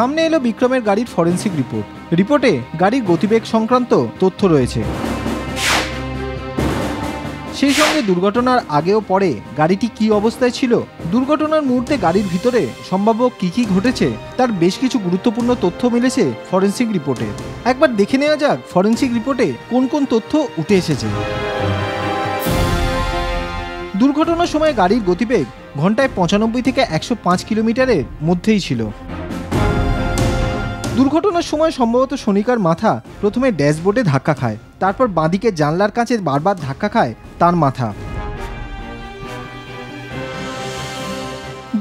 সামনে এলো বিক্রমের গাড়ির ফরেন্সিক রিপোর্ট। রিপোর্টে গাড়ির গতিবেগ সংক্রান্ত তথ্য রয়েছে। সেই সঙ্গে দুর্ঘটনার আগেও পরে গাড়িটি কি অবস্থায় ছিল, দুর্ঘটনার মুহূর্তে গাড়ির ভিতরে সম্ভাব্য কি কি ঘটেছে, তার বেশ কিছু গুরুত্বপূর্ণ তথ্য মিলেছে ফরেন্সিক রিপোর্টে। একবার দেখে নেওয়া যাক ফরেন্সিক রিপোর্টে কোন কোন তথ্য উঠে এসেছে। দুর্ঘটনার সময় গাড়ির গতিবেগ ঘন্টায় পঁচানব্বই থেকে একশো পাঁচ কিলোমিটারের মধ্যেই ছিল। দুর্ঘটনার সময় সম্ভবত সনিকার মাথা প্রথমে ড্যাশবোর্ডে ধাক্কা খায়, তারপর বাঁদিকে জানলার কাছে বারবার ধাক্কা খায় তার মাথা।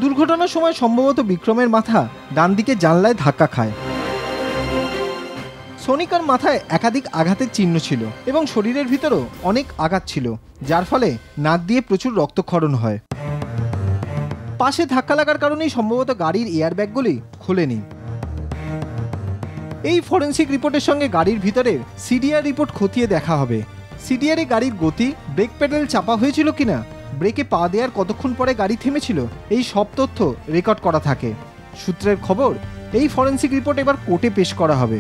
দুর্ঘটনার সময় সম্ভবত বিক্রমের মাথা ডান দিকে জানলায় ধাক্কা খায়। সনিকার মাথায় একাধিক আঘাতের চিহ্ন ছিল এবং শরীরের ভিতরেও অনেক আঘাত ছিল, যার ফলে নাক দিয়ে প্রচুর রক্তক্ষরণ হয়। পাশে ধাক্কা লাগার কারণেই সম্ভবত গাড়ির এয়ারব্যাগগুলি খোলেনি। এই ফরেন্সিক রিপোর্টের সঙ্গে গাড়ির ভিতরে সিডিআর রিপোর্ট খতিয়ে দেখা হবে। সিডিআরে গাড়ির গতি, ব্রেক প্যাডেল চাপা হয়েছিল কিনা, ব্রেকে পা দেওয়ার কতক্ষণ পরে গাড়ি থেমেছিল, এই সব তথ্য রেকর্ড করা থাকে। সূত্রের খবর, এই ফরেন্সিক রিপোর্ট এবার কোর্টে পেশ করা হবে।